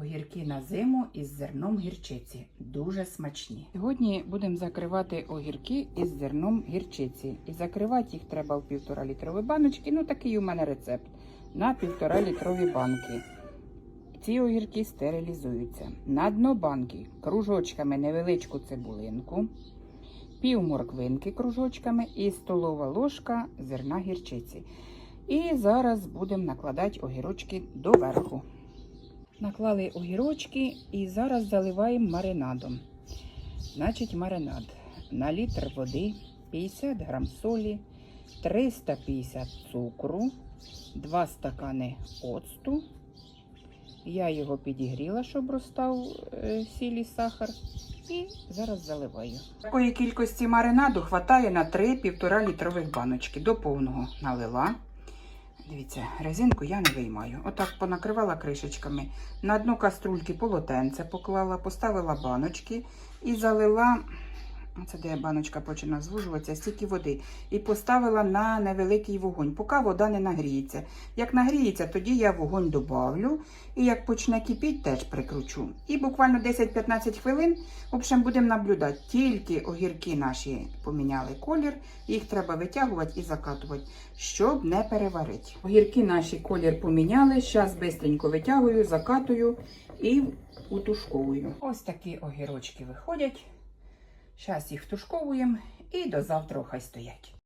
Огірки на зиму із зерном гірчиці. Дуже смачні. Сьогодні будемо закривати огірки із зерном гірчиці. І закривати їх треба в півтора літрові баночки. Ну, такий у мене рецепт. На півтора літрові банки. Ці огірки стерилізуються. На дно банки кружочками невеличку цибулинку, пів морквинки кружочками і столова ложка зерна гірчиці. І зараз будемо накладати огірочки доверху. Наклали огірочки і зараз заливаємо маринадом. Значить, маринад на літр води, 50 грам солі, 350 цукру, 2 стакани оцту. Я його підігріла, щоб розстав е, сіль сахар. І зараз заливаю. Такої кількості маринаду хватає на 3-1,5 літрових баночки. До повного налила. Дивіться, резинку я не виймаю. Отак понакривала кришечками. На дно каструльки полотенце поклала, поставила баночки і залила. Це де баночка починає звужуватися, стільки води. І поставила на невеликий вогонь, поки вода не нагріється. Як нагріється, тоді я вогонь добавлю. І як почне кипіти, теж прикручу. І буквально 10-15 хвилин, в общем, будемо наблюдати. Тільки огірки наші поміняли колір, їх треба витягувати і закатувати, щоб не переварити. Огірки наші колір поміняли. Зараз швидко витягую, закатую і утушковую. Ось такі огірочки виходять. Зараз їх втушковуємо і до завтра хай стоять.